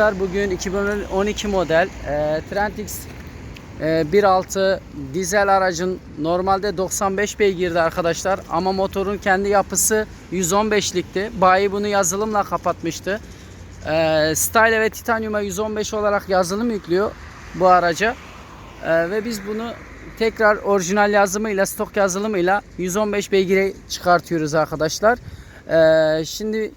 arkadaşlar. Bugün 2012 model e, Trendix e, 1.6 dizel aracın normalde 95 beygirdi arkadaşlar. Ama motorun kendi yapısı 115'likti. Bayi bunu yazılımla kapatmıştı. E, Style ve Titanium'a 115 olarak yazılım yüklüyor bu araca. E, ve biz bunu tekrar orijinal yazımıyla, stok yazılımıyla 115 beygire çıkartıyoruz arkadaşlar. E, şimdi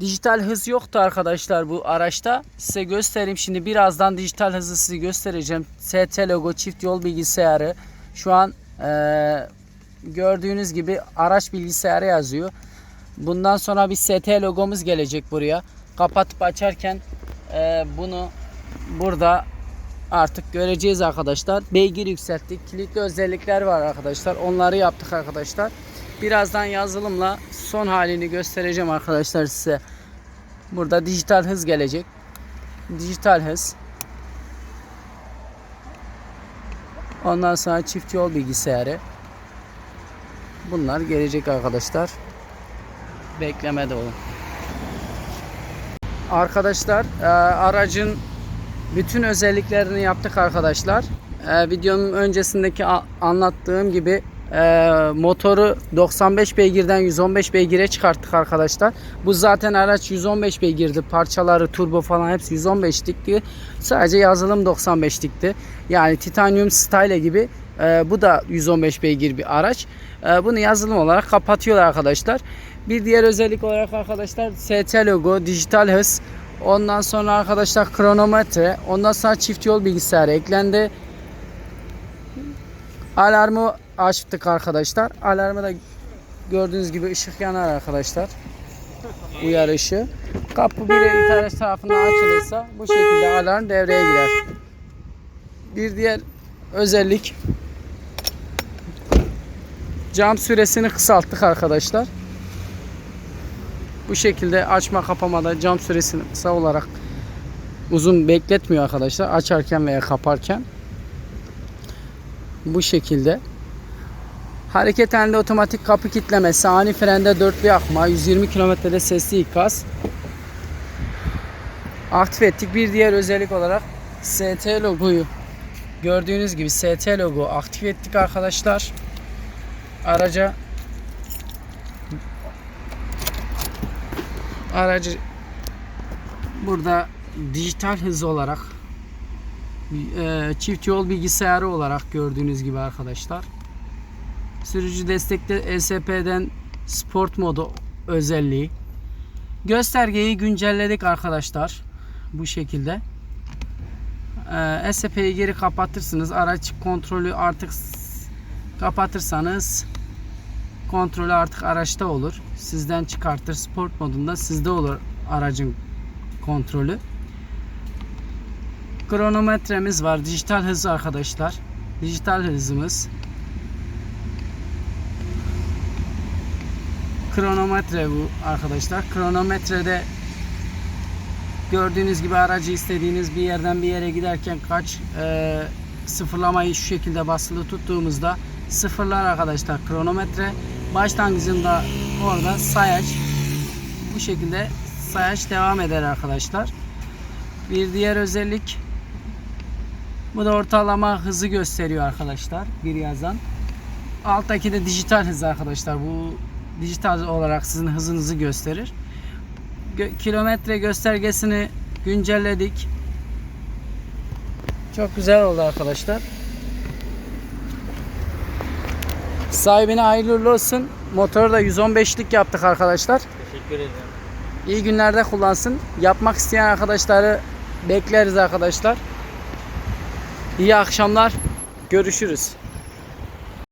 Dijital hız yoktu arkadaşlar bu araçta. Size göstereyim. Şimdi birazdan dijital hızı size göstereceğim. ST logo çift yol bilgisayarı. Şu an eee, gördüğünüz gibi araç bilgisayarı yazıyor. Bundan sonra bir ST logomuz gelecek buraya. Kapatıp açarken eee, bunu burada artık göreceğiz arkadaşlar. Beygir yükselttik. Kilitli özellikler var arkadaşlar. Onları yaptık arkadaşlar. Birazdan yazılımla son halini göstereceğim arkadaşlar size. Burada dijital hız gelecek. Dijital hız. Ondan sonra çift yol bilgisayarı. Bunlar gelecek arkadaşlar. Beklemede olun. Arkadaşlar e, aracın bütün özelliklerini yaptık arkadaşlar. E, videonun öncesindeki anlattığım gibi e, motoru 95 beygirden 115 beygire çıkarttık arkadaşlar. Bu zaten araç 115 beygirdi. Parçaları, turbo falan hepsi 115'likti. Sadece yazılım 95'likti. Yani Titanium Style gibi e, bu da 115 beygir bir araç. E, bunu yazılım olarak kapatıyorlar arkadaşlar. Bir diğer özellik olarak arkadaşlar ST logo, dijital hız, ondan sonra arkadaşlar kronometre, ondan sonra çift yol bilgisayarı eklendi. Alarmı açtık arkadaşlar. Alarmı da gördüğünüz gibi ışık yanar arkadaşlar. Uyarı ışığı. Kapı bir internet tarafından açılırsa bu şekilde alarm devreye girer. Bir diğer özellik cam süresini kısalttık arkadaşlar. Bu şekilde açma kapamada cam süresini kısa olarak uzun bekletmiyor arkadaşlar. Açarken veya kaparken. Bu şekilde. Hareket halinde otomatik kapı kilitleme, ani frende dörtlü yakma, 120 kilometrede sesli ikaz. Aktif ettik. Bir diğer özellik olarak ST logoyu gördüğünüz gibi ST logo aktif ettik arkadaşlar. Araca aracı burada dijital hız olarak e, çift yol bilgisayarı olarak gördüğünüz gibi arkadaşlar. Sürücü destekli ESP'den sport modu özelliği. Göstergeyi güncelledik arkadaşlar. Bu şekilde. Ee, ESP'yi geri kapatırsınız. Araç kontrolü artık kapatırsanız kontrolü artık araçta olur. Sizden çıkartır. Sport modunda sizde olur aracın kontrolü. Kronometremiz var. Dijital hız arkadaşlar. Dijital hızımız. Kronometre bu arkadaşlar. Kronometrede gördüğünüz gibi aracı istediğiniz bir yerden bir yere giderken kaç e, sıfırlamayı şu şekilde basılı tuttuğumuzda sıfırlar arkadaşlar kronometre başlangıcında orada sayaç bu şekilde sayaç devam eder arkadaşlar. Bir diğer özellik bu da ortalama hızı gösteriyor arkadaşlar bir yazan. Alttaki de dijital hız arkadaşlar. Bu dijital olarak sizin hızınızı gösterir. Gö- kilometre göstergesini güncelledik. Çok güzel oldu arkadaşlar. Sahibine hayırlı olsun. Motoru da 115'lik yaptık arkadaşlar. Teşekkür ederim. İyi günlerde kullansın. Yapmak isteyen arkadaşları bekleriz arkadaşlar. İyi akşamlar. Görüşürüz.